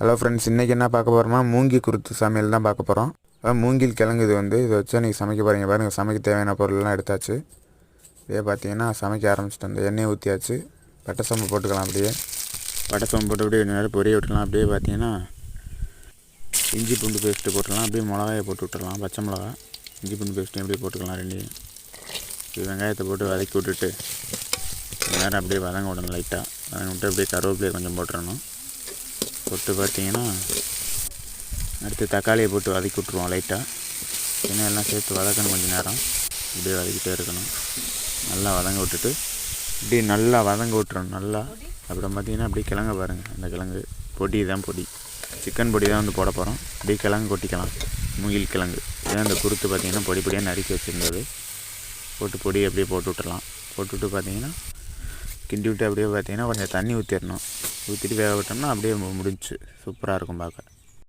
Hello friends இன்றைக்கி என்ன பார்க்க போகிறோமா மூங்கி குருத்து சமையல் தான் பார்க்க போகிறோம் அதான் மூங்கில் கிழங்கு இது வந்து இதை வச்சு நீங்கள் சமைக்க போகிறீங்க பாருங்கள் சமைக்க தேவையான பொருள்லாம் எடுத்தாச்சு. இதே பார்த்தீங்கன்னா சமைக்க ஆரம்பிச்சிட்டு அந்த எண்ணெய் ஊற்றியாச்சு பட்டை சம்பு போட்டுக்கலாம் அப்படியே. பட்டை சம்பு போட்டு அப்படியே நேரம் பொரிய விட்டுக்கலாம் அப்படியே பார்த்தீங்கன்னா இஞ்சி பூண்டு பேஸ்ட்டு போட்டுக்கலாம் அப்படியே மிளகாயை போட்டு விட்டுடலாம். பச்சை மிளகா. இஞ்சி பூண்டு பேஸ்ட்டையும் அப்படியே போட்டுக்கலாம் ரெண்டையும். வெங்காயத்தை போட்டு வதக்கி விட்டுட்டு நேரம் அப்படியே வதங்க விடணும் லைட்டாக வதங்க விட்டு அப்படியே கருவேப்பிலையை கொஞ்சம் போட்டுடணும். போட்டு பார்த்தீங்கன்னா அடுத்து தக்காளியை போட்டு வதக்கி விட்ருவோம் லைட்டாக ஏன்னா எல்லாம் சேர்த்து வதக்கணும் கொஞ்சம் நேரம். இப்படியே வதக்கிட்டே இருக்கணும். நல்லா வதங்க விட்டுட்டு இப்படி நல்லா வதங்க விட்டுறோம் நல்லா. அப்புறம் பார்த்தீங்கன்னா அப்படியே கிழங்க பாருங்கள் அந்த கிழங்கு பொடி தான் பொடி. சிக்கன் பொடி தான் வந்து போட போகிறோம் அப்படியே கிழங்கு கொட்டிக்கலாம். முகில் கிழங்கு. இதான் அந்த குருத்து பார்த்தீங்கன்னா பொடி பொடியாக நறுக்கி வச்சுருந்தது. போட்டு பொடி அப்படியே போட்டு விட்டுடலாம் போட்டுவிட்டு பார்த்தீங்கன்னா கிண்டி விட்டு அப்படியே பார்த்தீங்கன்னா கொஞ்சம் தண்ணி ஊற்றிடணும் ஊற்றிட்டு வேக விட்டோம்னா அப்படியே மு- சூப்பராக இருக்கும் பார்க்க.